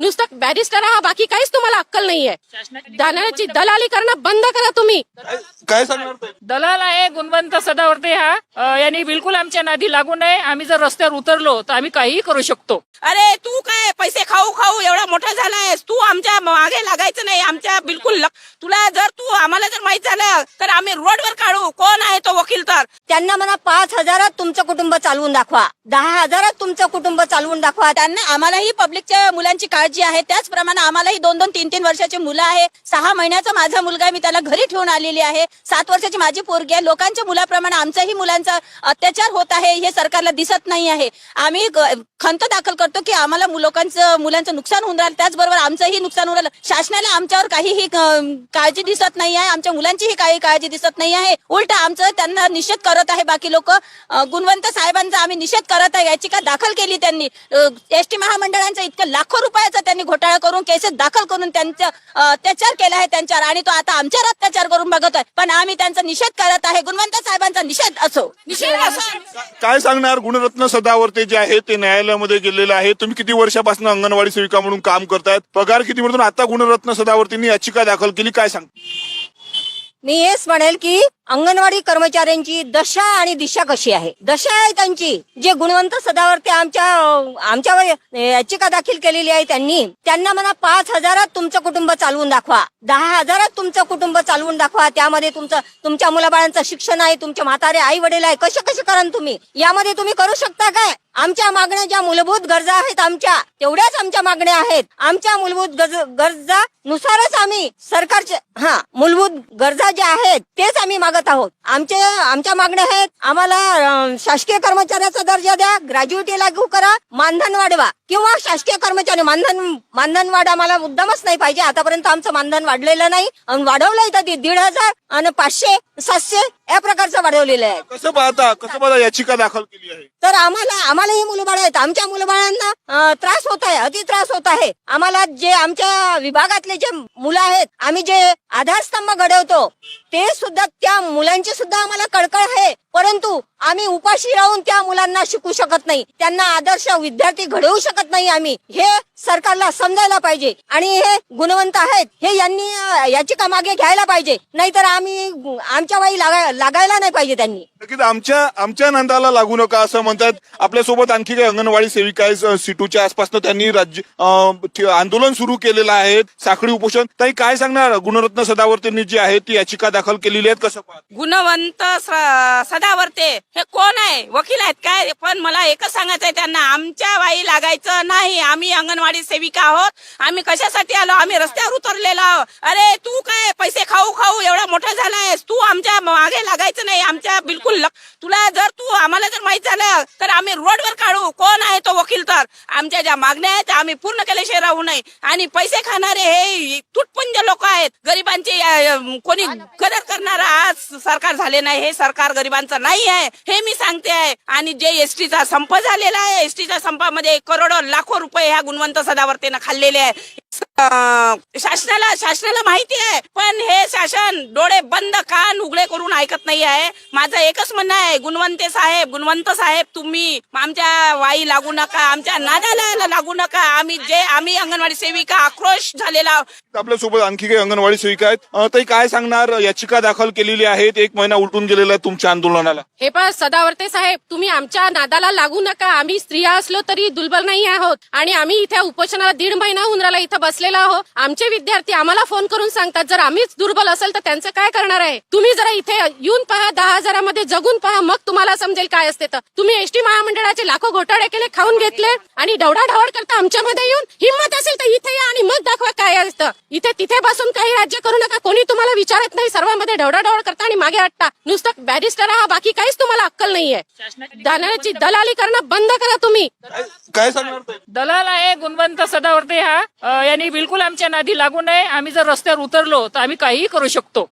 नुसतं बॅरिस्टर आहात बाकी काहीच तुम्हाला अक्कल नाहीये. दानाची दलाली करणं बंद करा तुम्ही. काय- सांगणार? दलाल आहे गुणवंत सदावर्ते हा. यांनी बिलकुल आमच्या नादी लागू नये. आम्ही जर रस्त्यावर उतरलो तर आम्ही काहीही करू शकतो. अरे तू काय? पैसे खाऊ खाऊ एवढा मोठा झालायस. तू आमच्या मागे लागायचं नाही. आमच्या बिलकुल लक- तुला जर तू आम्हाला जर माहीत झालं तर आम्ही रोडवर काढू. कोण आहे तो वकील तर? त्यांना म्हणा पाच हजारात तुमचं कुटुंब चालवून दाखवा. दहा हजारात तुमचं कुटुंब चालवून दाखवा. त्यांना आम्हालाही पब्लिकच्या मुलांची काळजी आहे त्याचप्रमाणे आम्हालाही दोन दोन तीन तीन वर्षाची मुलं आहे. सहा महिन्याचा माझा मुलगा मी त्याला घरी ठेवून आलेली आहे. सात वर्षाची माझी पोरगी आहे. लोकांच्या मुलाप्रमाणे आमचाही मुलांचा अत्याचार होत आहे हे सरकारला दिसत नाही आहे. आम्ही खंत दाखल करतो की आम्हाला मु- लोकांचं मुलांचं नुकसान होऊन राहिलं. त्याचबरोबर आमचंही नुकसान होऊन राहिलं. शासनाला आमच्यावर काहीही काळजी दिसत नाही आहे. आमच्या मुलांचीही काही काळजी दिसत नाही आहे. उलट आमचं त्यांना निषेध करत आहे बाकी लोक. गुणवंत साहेबांचा आम्ही निषेध करत आहे. याचिका दाखल केली त्यांनी. एस टी इतकं लाखो रुपयाचा त्यांनी घोटाळा करून केसेस दाखल करून त्यांचा अत्याचार केला आहे त्यांच्यावर आणि तो आता आमच्यावर अत्याचार करून बघतोय. पण आम्ही त्यांचा निषेध करत आहे. गुणवंत साहेबांचा निषेध असो. निषेध असो. काय सांगणार? गुणरत्न सदावर्ते जे आहे ते न्यायालयामध्ये गेलेले आहे तुम्ही किती वर्षापासून अंगणवाडी सेविका म्हणून काम करतायत? पगार किती मिळतो आणि आता गुणरत्न सदावर्तींनी याचिका दाखल केली? काय सांग मी हेच म्हणेल की अंगणवाडी कर्मचाऱ्यांची दशा आणि दिशा कशी आहे? दशा आहे त्यांची. जे गुणवंत सदावर्ती आमच्या आमच्यावर याचिका दाखल केलेली आहे त्यांनी. त्यांना म्हणा पाच हजारात तुमचं कुटुंब चालवून दाखवा. दहा हजारात तुमचं कुटुंब चालवून दाखवा. त्यामध्ये तुमचं तुमच्या मुलाबाळांचं शिक्षण आहे तुमचे म्हातारे आई वडील आहे. कसे कसे करा तुम्ही? यामध्ये तुम्ही करू शकता काय? आमच्या मागण्या ज्या मूलभूत गरजा आहेत आमच्या तेवढ्याच आमच्या मागण्या आहेत. आमच्या मूलभूत गरज- गरजा नुसारच आम्ही सरकारच्या हा मूलभूत गरजा ज्या आहेत तेच आम्ही मागत आहोत. आमचे आमच्या मागण्या आहेत आम्हाला शासकीय कर्मचाऱ्याचा दर्जा द्या ग्रॅज्युएटी लागू करा मानधन वाढवा. किंवा शासकीय कर्मचारी मानधन मानधन वाढ आम्हाला मुद्दामच नाही पाहिजे. आतापर्यंत आमचं मानधन वाढलेलं नाही. आणि वाढवलंय तर ते दीड हजार आणि पाचशे सातशे या प्रकारचं वाढवलेलं आहे. कसं पाहता कसं पाहता याचिका दाखल केली आहे? तर आम्हाला आम्हालाही मुलंबाळ आहेत. आमच्या मुलंबाळांना त्रास होत आहे अति त्रास होत आहे. आम्हाला जे आमच्या विभागातले जे मुलं आहेत आम्ही जे आधारस्तंभ घडवतो ते सुद्धा त्या मुलांची सुद्धा आम्हाला कळकळ आहे. परंतु आम्ही उपाशी राहून त्या मुलांना शिकू शकत नाही. त्यांना आदर्श विद्यार्थी घडवू शकत नाही आम्ही. हे सरकारला समजायला पाहिजे. आणि हे गुणवंत आहेत हे यांनी याचिका मागे घ्यायला पाहिजे. नाहीतर आम्ही आमच्या वाई लागा- लागायला नाही पाहिजे त्यांनी. नक्कीच आमच्या आमच्या नांदाला लागू नका असं म्हणतात. आपल्यासोबत आणखी काही अंगणवाडी सेविका आहेत अं, सिटूच्या आसपासनं त्यांनी राज्य आंदोलन सुरू केलेलं आहे. साखळी उपोषण. ताई काय सांगणार? गुणरत्न सदावर्तेंनी जी आहे ती याचिका दाखल केलेली आहेत कसं पाहता? गुणवंत स- सदावर्ते हे कोण आहे? वकील आहेत काय? पण मला एकच सांगायचंय त्यांना आमच्या वाई लागायचं नाही. आम्ही अंगणवाडी सेविका आहोत. आम्ही कशासाठी आलो? आम्ही रस्त्यावर उतरलेलो आहोत. अरे तू काय पैसे खाऊ खाऊ एवढा मोठा झालायस? तू आमच्या मागे लागायचं नाही. आमच्या बिलकुल लक- तुला जर तू आम्हाला जर माहीत झालं तर आम्ही रोडवर काढू. कोण आहे तो वकील तर? आमच्या ज्या मागण्या आहेत त्या आम्ही पूर्ण केल्याशिवाय राहू नये आणि पैसे खाणारे हे तुटपुंज लोक आहेत. गरिबांचे कोणी कदर करणारा आज सरकार झाले नाही. हे सरकार गरिबांचं नाही आहे. हे मी सांगते आहे. आणि जे एसटीचा संप झालेला आहे एसटीच्या संपामध्ये करोडो लाखो रुपये ह्या गुणवंत सदावर्तीनं खाल्लेले आहे. शासनाला शासनाला माहिती आहे पण हे शासन डोळे बंद कान उघडे करून ऐकत नाही आहे. माझं एकच म्हणणं आहे गुणवंते साहेब गुणवंत साहेब तुम्ही आमच्या वाई लागू नका आमच्या नादाला लागू नका. आम्ही जे आम्ही अंगणवाडी सेविका आक्रोश झालेला आहोत. आपल्यासोबत आणखी काही अंगणवाडी सेविका आहेत. ताई काय सांगणार? याचिका दाखल केलेली आहेत एक महिना उलटून गेलेला आहे तुमच्या आंदोलनाला. हे पण सदावर्ते साहेब तुम्ही आमच्या नादाला लागू नका. आम्ही स्त्रिया असलो तरी दुर्बल नाही आहोत. आणि आम्ही इथे उपोषणाला दीड महिना होऊन राहिला इथं बसलेलो आहोत आमचे विद्यार्थी आम्हाला फोन करून सांगतात जर आम्हीच दुर्बल असेल तर त्यांचं काय करणार आहे? तुम्ही जरा इथे येऊन पहा दहा हजारामध्ये जगून पहा मग तुम्हाला समजेल काय असते तर. तुम्ही एसटी महामंडळाचे लाखो घोटाळे केले खाऊन घेतले आणि ढवडाढवड करता आमच्यामध्ये येऊन हिंमत असेल तर इथे या आणि मग दाखवा काय असतं. इथे तिथे बसून काही राज्य करू नका कोणी तुम्हाला विचारत नाही सर्वांमध्ये ढवडाढवड करता आणि मागे हटता नुसतं बॅरिस्टर आहात बाकी काहीच तुम्हाला अक्कल नाहीये. दानाची दलाली करणं बंद करा. तुम्ही. काय सांगणार ताई? दलाल आहे गुणवंत सदावर्ते हा. अ, यांनी बिलकुल आमच्या नादी लागू नये. आम्ही जर रस्त्यावर उतरलो तर आम्ही काहीही करू शकतो.